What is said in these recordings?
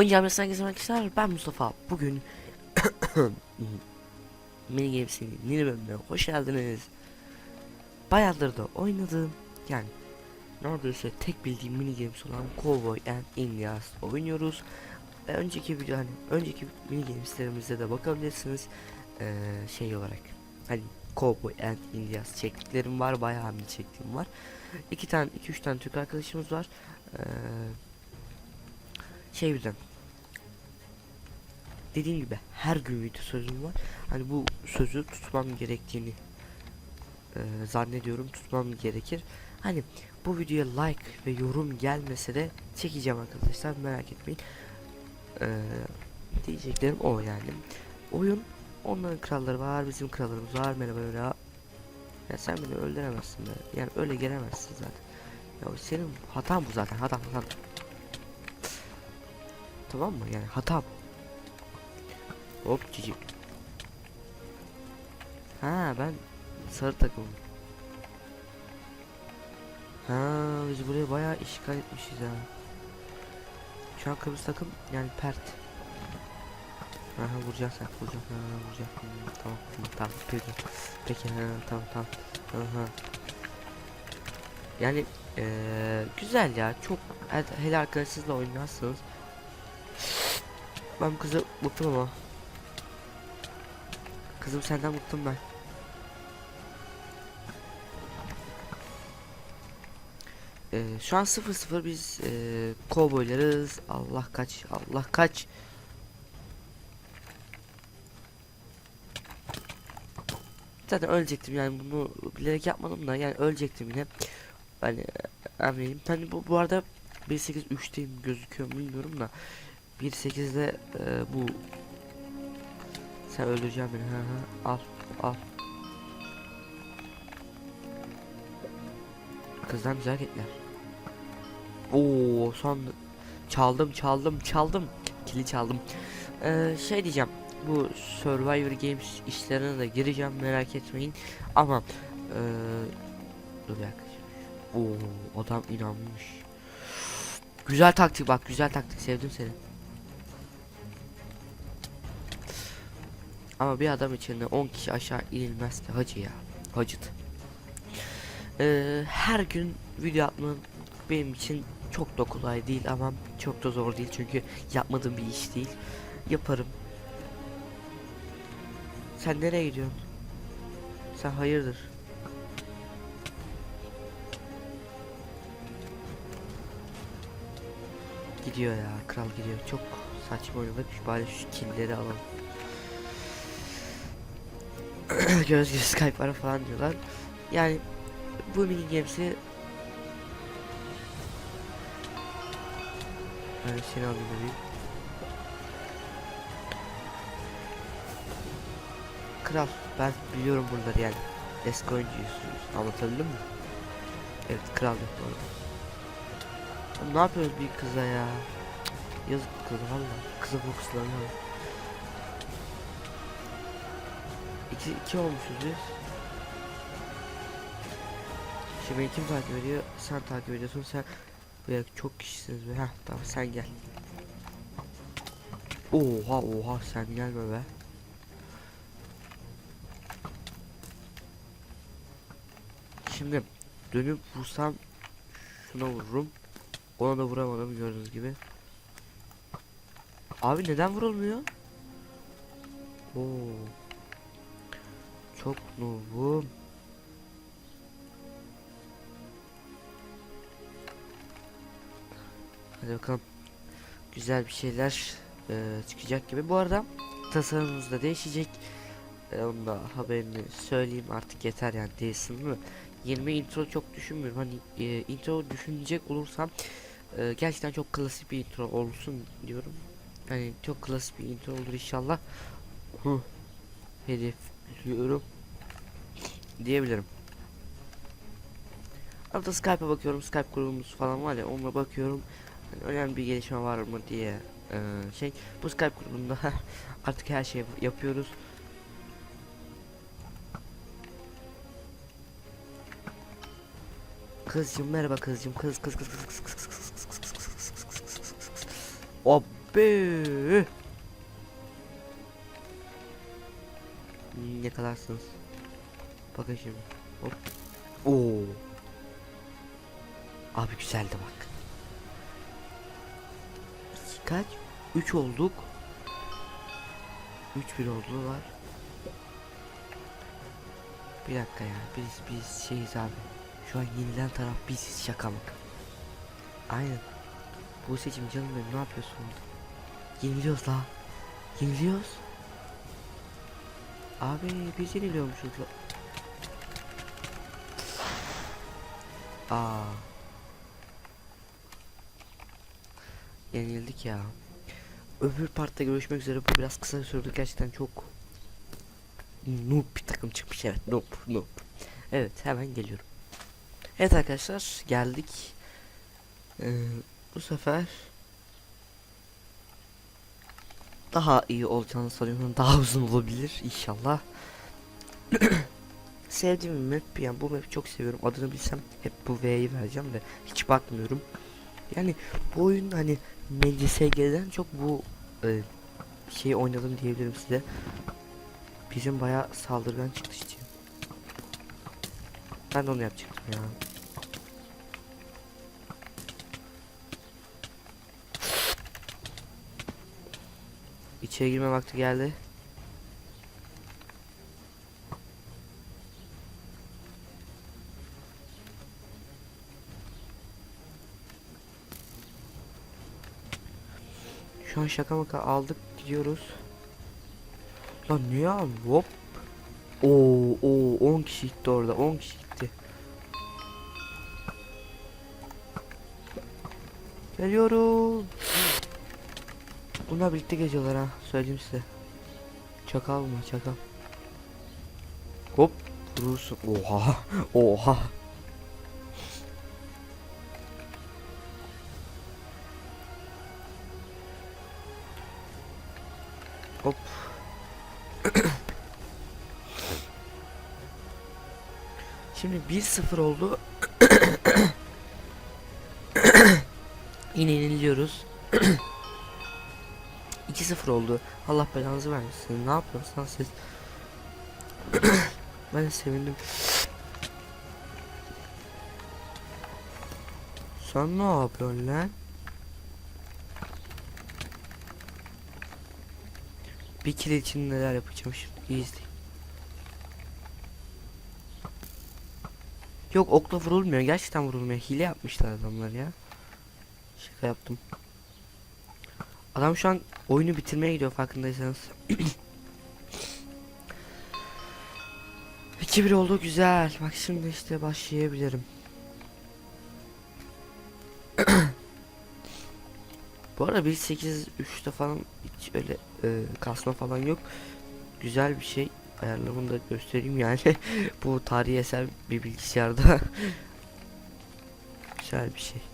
Oyuncağım herkese arkadaşlar ben Mustafa bugün Mini Games'in yeni bölümüne hoş geldiniz. Bayağıdır da oynadım yani Neredeyse tek bildiğim mini games olan Cowboy and Indians oynuyoruz. Ve önceki video hani önceki mini gameslerimizde de bakabilirsiniz. Ee, şey olarak hani Cowboy and Indians çektiklerim var bayağı bir çektiğim var. İki tane iki üç tane Türk arkadaşımız var. Ee, şey birden dediğim gibi her gün video sözüm var. Hani bu sözü tutmam gerektiğini e, zannediyorum tutmam gerekir. Hani bu videoya like ve yorum gelmese de çekeceğim arkadaşlar merak etmeyin. Ee, diyeceklerim o yani. Oyun onların kralları var bizim krallarımız var. Merhaba merhaba ya sen beni öldüremezsin be. Yani öyle gelemezsin zaten. Ya senin hatan bu zaten hatan hatan. Tamam mı? Yani hatam. Hop cici. Ha ben sarı takımım. Ha biz buraya bayağı işgal etmişiz ha. Şu an kırmızı takım yani pert. Aha vuracağız sen vuracağız ha vuracağız Hmm, tamam tamam tamam peki peki ha tamam tamam aha yani eee güzel ya çok he- hele arkadaşınızla oynarsınız ben kızı bıktım ama. Kızım senden bıktım ben. Ee, şu an 0-0 biz ee, kovboylarız. Allah kaç, Allah kaç. Zaten ölecektim yani bunu bilerek yapmadım da yani ölecektim yine. Yani eminim. Hani bu, bu arada 1.8.3'teyim gözüküyor bilmiyorum da 1.8'de e, bu sen öldüreceğim beni. Ha ha al al. Kızdan güzel hareketler Oo son çaldım çaldım çaldım. Kili çaldım. Ee, şey diyeceğim. Bu Survivor Games işlerine de gireceğim merak etmeyin. Ama ee, dur bir Oo adam inanmış. Güzel taktik bak güzel taktik. Sevdim seni Ama bir adam için de 10 kişi aşağı inilmez ki hacı ya. Hacıt. Ee, her gün video atmak benim için çok da kolay değil ama çok da zor değil çünkü yapmadığım bir iş değil. Yaparım. Sen nereye gidiyorsun? Sen hayırdır? Gidiyor ya kral gidiyor. Çok saçma oynadık. Bari şu killeri alalım. göz göz Skype var falan diyorlar. Yani bu mini games'i ben seni alayım alayım. Kral ben biliyorum buraları yani. Eski oyuncuyuz. Anlatabildim mi? Evet kral yok bu arada. Ne yapıyoruz bir kıza ya? Yazık kız valla. Kıza fokuslanıyor. İki, iki olmuşuz biz. Şimdi beni kim takip ediyor? Sen takip ediyorsun. Sen böyle çok kişisiniz be. Heh tamam sen gel. Oha oha sen gelme be. Şimdi dönüp vursam şuna vururum. Ona da vuramadım gördüğünüz gibi. Abi neden vurulmuyor? Oo. Çok noobum. Hadi bakalım. Güzel bir şeyler e, çıkacak gibi. Bu arada tasarımımız da değişecek. E, onu da haberini söyleyeyim artık yeter yani değilsin mi? 20 intro çok düşünmüyorum. Hani e, intro düşünecek olursam e, gerçekten çok klasik bir intro olsun diyorum. Hani çok klasik bir intro olur inşallah. Huh. Hedefliyorum diyebilirim. Arada Skype'a bakıyorum. Skype grubumuz falan var ya onunla bakıyorum. Hani önemli bir gelişme var mı diye e, şey. Bu Skype grubunda artık her şeyi yapıyoruz. Kızcım merhaba kızcım kız kız kız kız kız kız kız kız kız kız kız kız kız kız kız kız kız kız kız. Hop be. Hmm, Yakalarsınız. Bakın şimdi. Hop. Oo. Abi güzeldi bak. Kaç? 3 olduk. 3 1 oldular. Bir dakika ya. Biz biz şeyiz abi. Şu an yenilen taraf biziz şaka mı? Aynen. Bu seçim canım benim ne yapıyorsun orada? Yeniliyoruz la. Yeniliyoruz. Abi biz yeniliyormuşuz la. Aa. Yenildik ya. Öbür partta görüşmek üzere. Bu biraz kısa sürdü gerçekten çok noob bir takım çıkmış evet noob noob. Evet hemen geliyorum. Evet arkadaşlar geldik. Ee, bu sefer daha iyi olacağını sanıyorum. Daha uzun olabilir inşallah. Sevdiğim bir map yani bu map'i çok seviyorum. Adını bilsem hep bu V'yi vereceğim de hiç bakmıyorum. Yani bu oyun hani MCSG'den çok bu e, şeyi oynadım diyebilirim size. Bizim bayağı saldırgan çıktı işte. Ben de onu yapacaktım ya. İçeri girme vakti geldi. Şu an şaka maka aldık gidiyoruz. Lan niye abi hop. Oo oo 10 kişi gitti orada 10 kişi gitti. Geliyorum. Bunlar birlikte geziyorlar ha söyleyeyim size. Çakal mı çakal. Hop vurursun. Oha oha. Hop. Şimdi 1-0 oldu. Yine yeniliyoruz. 2-0 oldu. Allah belanızı vermesin. Ne yapıyorsunuz siz? ben de sevindim. Sen ne yapıyorsun lan? Bir kill için neler yapacağım şimdi iyi. Yok okla vurulmuyor gerçekten vurulmuyor hile yapmışlar adamlar ya. Şaka yaptım. Adam şu an oyunu bitirmeye gidiyor farkındaysanız. 2-1 oldu güzel. Bak şimdi işte başlayabilirim. Bu arada 1.8.3'te falan hiç öyle e, kasma falan yok. Güzel bir şey. Ayarlarımı da göstereyim yani. Bu tarihi eser bir bilgisayarda. Güzel bir şey.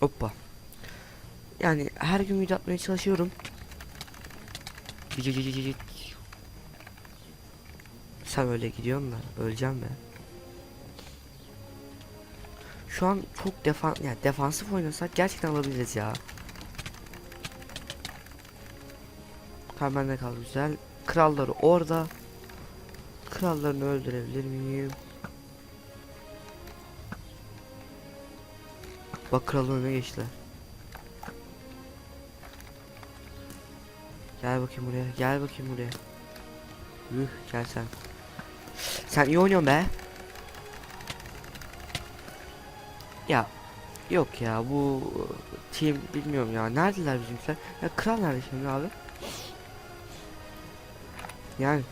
Hoppa. Yani her gün video atmaya çalışıyorum. Sen öyle gidiyorsun da öleceğim ben. Şu an çok defan yani defansif oynasak gerçekten alabiliriz ya. Tamam bende kaldı güzel. Kralları orada. Krallarını öldürebilir miyim? Bak kralın önüne geçtiler. Gel bakayım buraya. Gel bakayım buraya. Yuh gel sen. Sen iyi oynuyorsun be. Ya yok ya bu team bilmiyorum ya. Neredeler bizimkiler? Ya kral nerede şimdi abi? Yani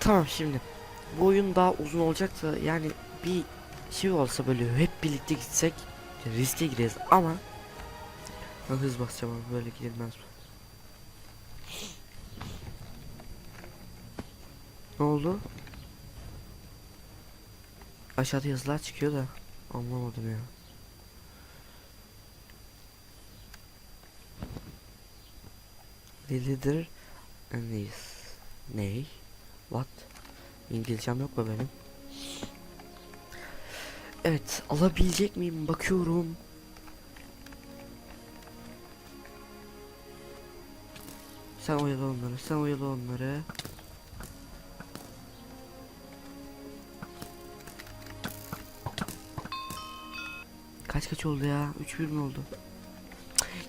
Tamam şimdi bu oyun daha uzun olacaksa yani bir şey olsa böyle hep birlikte gitsek riske gireriz ama ben hız basacağım abi böyle gidilmez Ne oldu? Aşağıda yazılar çıkıyor da anlamadım ya. Delidir Neyiz? Ney? What? İngilizcem yok mu benim? Evet, alabilecek miyim? Bakıyorum. Sen oyala onları, sen oyala onları. Kaç kaç oldu ya? 3-1 mi oldu?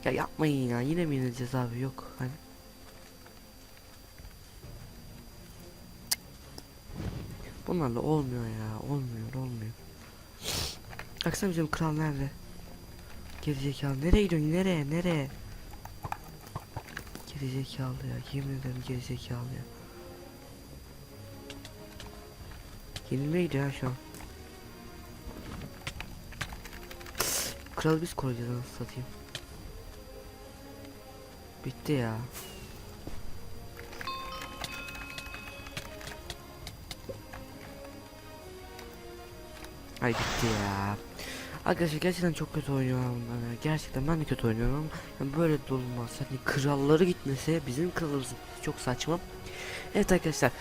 Ya yapmayın ya. Yine mi yenileceğiz abi? Yok. Hani. Bunlarla olmuyor ya. Olmuyor, olmuyor. Baksana bizim kral nerede? Gerizekalı. Nereye gidiyorsun? Nereye? Nereye? Gerizekalı ya. Yemin ederim gerizekalı ya. Yenilmeye gidiyor şu an. Kralı biz koruyacağız satayım. Bitti ya. Ay bitti ya. Arkadaşlar gerçekten çok kötü oynuyorlar bunlar ya. Gerçekten ben de kötü oynuyorum ama yani böyle de. Hani kralları gitmese bizim kralımız çok saçma. Evet arkadaşlar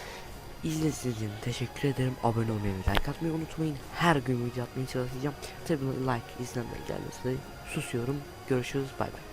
İzlediğiniz için teşekkür ederim. Abone olmayı ve like atmayı unutmayın. Her gün video atmaya çalışacağım. Tabii like izlenme gelmesi susuyorum. Görüşürüz. Bay bay.